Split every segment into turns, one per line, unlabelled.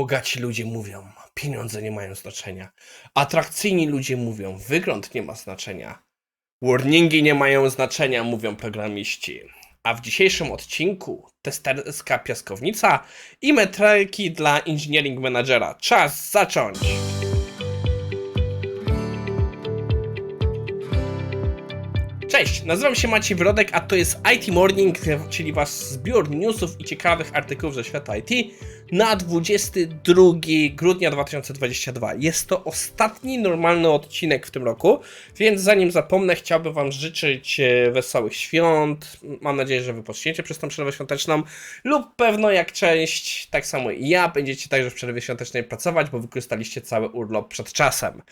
Bogaci ludzie mówią, pieniądze nie mają znaczenia. Atrakcyjni ludzie mówią, wygląd nie ma znaczenia. Warningi nie mają znaczenia, mówią programiści. A w dzisiejszym odcinku testerska piaskownica i metryki dla engineering managera. Czas zacząć! Cześć, nazywam się Maciej Wrodek, a to jest IT Morning, czyli wasz zbiór newsów i ciekawych artykułów ze świata IT na 22 grudnia 2022. Jest to ostatni normalny odcinek w tym roku, więc zanim zapomnę, chciałbym wam życzyć e, wesołych świąt. Mam nadzieję, że wypoczniecie przez tą przerwę świąteczną lub pewno jak część, tak samo i ja, będziecie także w przerwie świątecznej pracować, bo wykorzystaliście cały urlop przed czasem.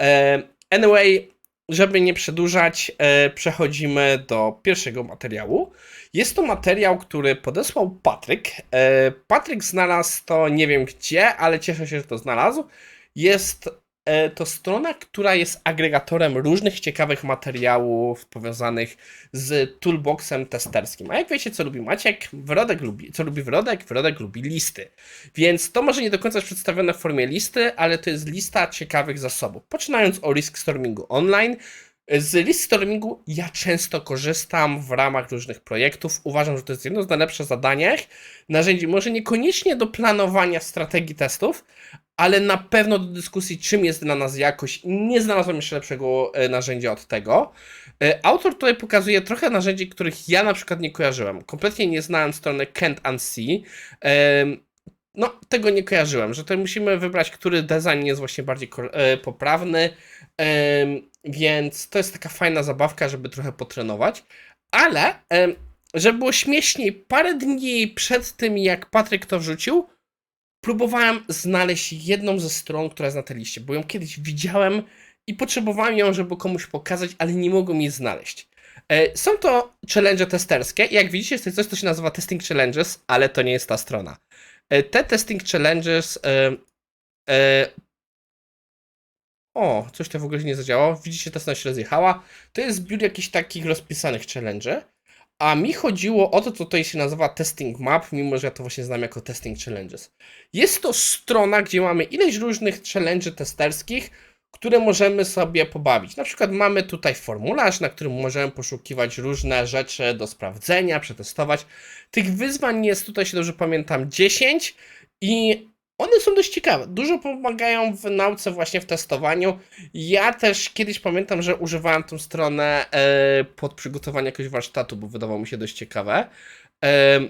E, Anyway, żeby nie przedłużać, e, przechodzimy do pierwszego materiału. Jest to materiał, który podesłał Patryk. E, Patryk znalazł to nie wiem gdzie, ale cieszę się, że to znalazł. Jest to strona, która jest agregatorem różnych ciekawych materiałów powiązanych z toolboxem testerskim. A jak wiecie, co lubi Maciek? Wrodek lubi, co lubi Wrodek? Wrodek lubi listy. Więc to może nie do końca jest przedstawione w formie listy, ale to jest lista ciekawych zasobów. Poczynając o Risk Stormingu Online, z list stormingu ja często korzystam w ramach różnych projektów. Uważam, że to jest jedno z najlepszych zadań, narzędzi, może niekoniecznie do planowania strategii testów, ale na pewno do dyskusji, czym jest dla nas jakość. Nie znalazłem jeszcze lepszego e, narzędzia od tego. E, Autor tutaj pokazuje trochę narzędzi, których ja na przykład nie kojarzyłem. Kompletnie nie znałem strony Can't Unsee. No, tego nie kojarzyłem, że to musimy wybrać, który design jest właśnie bardziej e, poprawny. Więc to jest taka fajna zabawka, żeby trochę potrenować. Ale, żeby było śmieszniej, parę dni przed tym, jak Patryk to wrzucił, próbowałem znaleźć jedną ze stron, która jest na tej liście, bo ją kiedyś widziałem i potrzebowałem ją, żeby komuś pokazać, ale nie mogłem jej znaleźć. E, Są to challenge testerskie jak widzicie, jest coś, co się nazywa Testing Challenges, ale to nie jest ta strona. E, Te Testing Challenges e, o, coś to w ogóle się nie zadziałało. Widzicie, ta strona się rozjechała. To jest zbiór jakichś takich rozpisanych challenge. A mi chodziło o to, co tutaj się nazywa Testing Map, mimo że ja to właśnie znam jako Testing Challenges. Jest to strona, gdzie mamy ileś różnych challenge testerskich, które możemy sobie pobawić. Na przykład mamy tutaj formularz, na którym możemy poszukiwać różne rzeczy do sprawdzenia, przetestować. Tych wyzwań jest tutaj, się dobrze pamiętam, 10 i one są dość ciekawe. Dużo pomagają w nauce, właśnie w testowaniu. Ja też kiedyś pamiętam, że używałem tą stronę e, pod przygotowanie jakiegoś warsztatu, bo wydawało mi się dość ciekawe. E,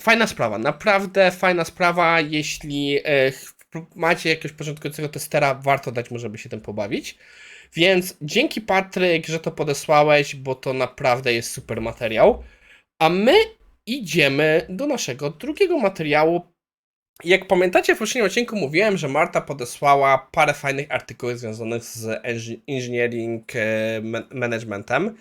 fajna sprawa, naprawdę fajna sprawa. Jeśli e, macie jakiegoś początkującego testera, warto dać mu, żeby się tym pobawić. Więc dzięki Patryk, że to podesłałeś, bo to naprawdę jest super materiał. A my idziemy do naszego drugiego materiału, jak pamiętacie, w poprzednim odcinku mówiłem, że Marta podesłała parę fajnych artykułów związanych z engi- engineering e, man- managementem.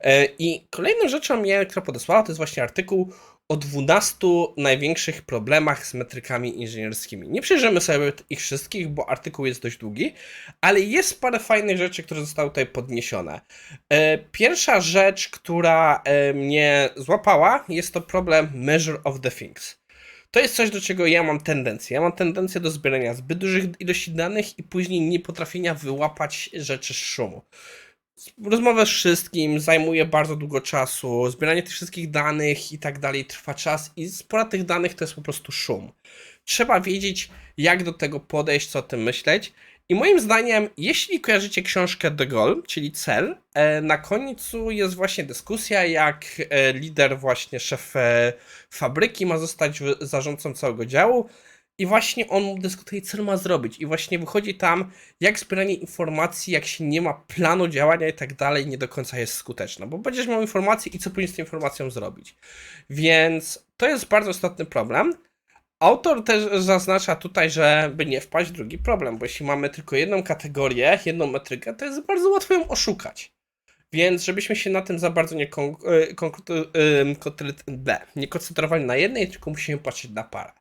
E, I kolejną rzeczą, która podesłała, to jest właśnie artykuł o 12 największych problemach z metrykami inżynierskimi. Nie przejrzymy sobie ich wszystkich, bo artykuł jest dość długi, ale jest parę fajnych rzeczy, które zostały tutaj podniesione. E, Pierwsza rzecz, która mnie złapała, jest to problem measure of the things. To jest coś, do czego ja mam tendencję. Ja mam tendencję do zbierania zbyt dużych ilości danych i później nie potrafienia wyłapać rzeczy z szumu. Rozmowa z wszystkim zajmuje bardzo długo czasu, zbieranie tych wszystkich danych i tak dalej trwa czas i spora tych danych to jest po prostu szum. Trzeba wiedzieć, jak do tego podejść, co o tym myśleć. I moim zdaniem, jeśli kojarzycie książkę The Goal, czyli cel, e, na końcu jest właśnie dyskusja, jak e, lider, właśnie szef e, fabryki ma zostać zarządcą całego działu i właśnie on dyskutuje, co ma zrobić. I właśnie wychodzi tam, jak zbieranie informacji, jak się nie ma planu działania i tak dalej, nie do końca jest skuteczne. Bo będziesz miał informację i co powinien z tą informacją zrobić. Więc to jest bardzo istotny problem. Autor też zaznacza tutaj, żeby nie wpaść w drugi problem, bo jeśli mamy tylko jedną kategorię, jedną metrykę, to jest bardzo łatwo ją oszukać. Więc żebyśmy się na tym za bardzo nie, kon- e, konkre- e, kontry- ble, nie koncentrowali na jednej, tylko musimy patrzeć na parę.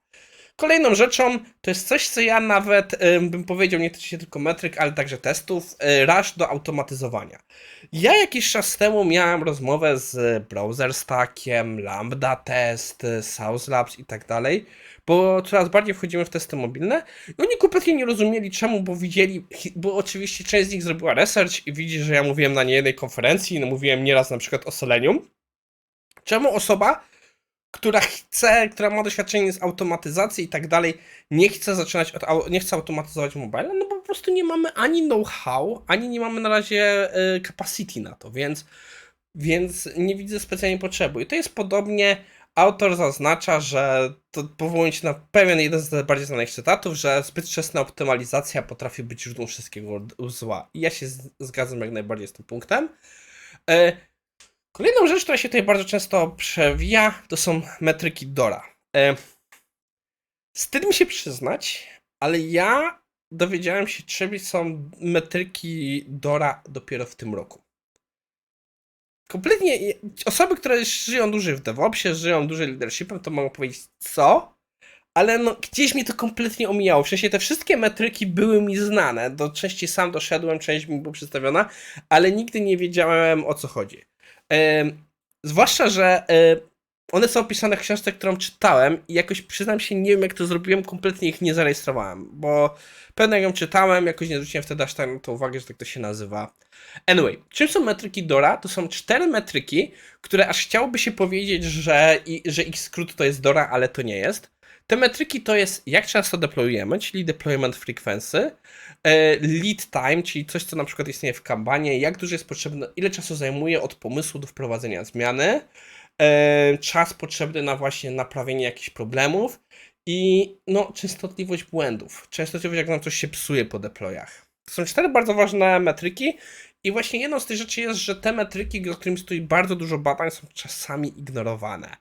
Kolejną rzeczą to jest coś, co ja nawet ym, bym powiedział, nie tyczy się tylko metryk, ale także testów, y, rush do automatyzowania. Ja jakiś czas temu miałem rozmowę z Browser Stackiem, Lambda Test, South Labs i tak dalej, bo coraz bardziej wchodzimy w testy mobilne i oni kompletnie nie rozumieli czemu, bo widzieli, bo oczywiście część z nich zrobiła research i widzi, że ja mówiłem na niejednej konferencji, no mówiłem nieraz na przykład o Selenium. Czemu osoba, która chce, która ma doświadczenie z automatyzacji i tak dalej, nie chce zaczynać od, nie chce automatyzować mobile, no bo po prostu nie mamy ani know-how, ani nie mamy na razie y, capacity na to, więc, więc nie widzę specjalnie potrzeby. I to jest podobnie, autor zaznacza, że to powołując się na pewien jeden z bardziej znanych cytatów, że zbyt wczesna optymalizacja potrafi być źródłem wszystkiego zła. I ja się zgadzam jak najbardziej z tym punktem. Kolejną rzecz, która się tutaj bardzo często przewija, to są metryki Dora. E, wstyd mi się przyznać, ale ja dowiedziałem się, czym są metryki Dora dopiero w tym roku. Kompletnie osoby, które żyją dłużej w DevOpsie, żyją dłużej leadershipem, to mogą powiedzieć co, ale no, gdzieś mi to kompletnie omijało. W sensie te wszystkie metryki były mi znane. Do części sam doszedłem, część mi była przedstawiona, ale nigdy nie wiedziałem o co chodzi. Zwłaszcza, że one są opisane w książce, którą czytałem i jakoś przyznam się, nie wiem jak to zrobiłem, kompletnie ich nie zarejestrowałem, bo pewnie ją czytałem, jakoś nie zwróciłem wtedy aż tak na to uwagę, że tak to się nazywa. Anyway, czym są metryki Dora? To są cztery metryki, które aż chciałoby się powiedzieć, że, i, że ich skrót to jest Dora, ale to nie jest. Te metryki to jest jak często deployujemy, czyli deployment frequency, e, lead time, czyli coś, co na przykład istnieje w Kanbanie, jak dużo jest potrzebne, ile czasu zajmuje od pomysłu do wprowadzenia zmiany, czas potrzebny na właśnie naprawienie jakichś problemów i no, częstotliwość błędów, częstotliwość jak nam coś się psuje po deployach. To są cztery bardzo ważne metryki i właśnie jedną z tych rzeczy jest, że te metryki, do którymi stoi bardzo dużo badań, są czasami ignorowane.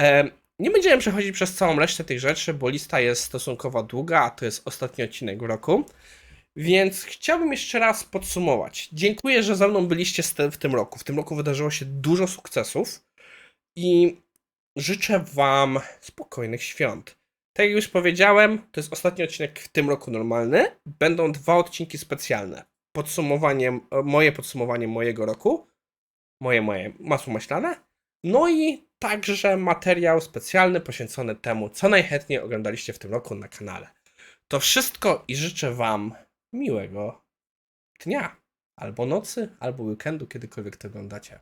E, nie będziemy przechodzić przez całą resztę tych rzeczy, bo lista jest stosunkowo długa, a to jest ostatni odcinek roku. Więc chciałbym jeszcze raz podsumować. Dziękuję, że ze mną byliście w tym roku. W tym roku wydarzyło się dużo sukcesów i życzę Wam spokojnych świąt. Tak jak już powiedziałem, to jest ostatni odcinek w tym roku normalny. Będą dwa odcinki specjalne. Podsumowanie, e, moje podsumowanie mojego roku, moje, moje masło maślane, no i także materiał specjalny poświęcony temu, co najchętniej oglądaliście w tym roku na kanale. To wszystko i życzę Wam miłego dnia, albo nocy, albo weekendu, kiedykolwiek to oglądacie.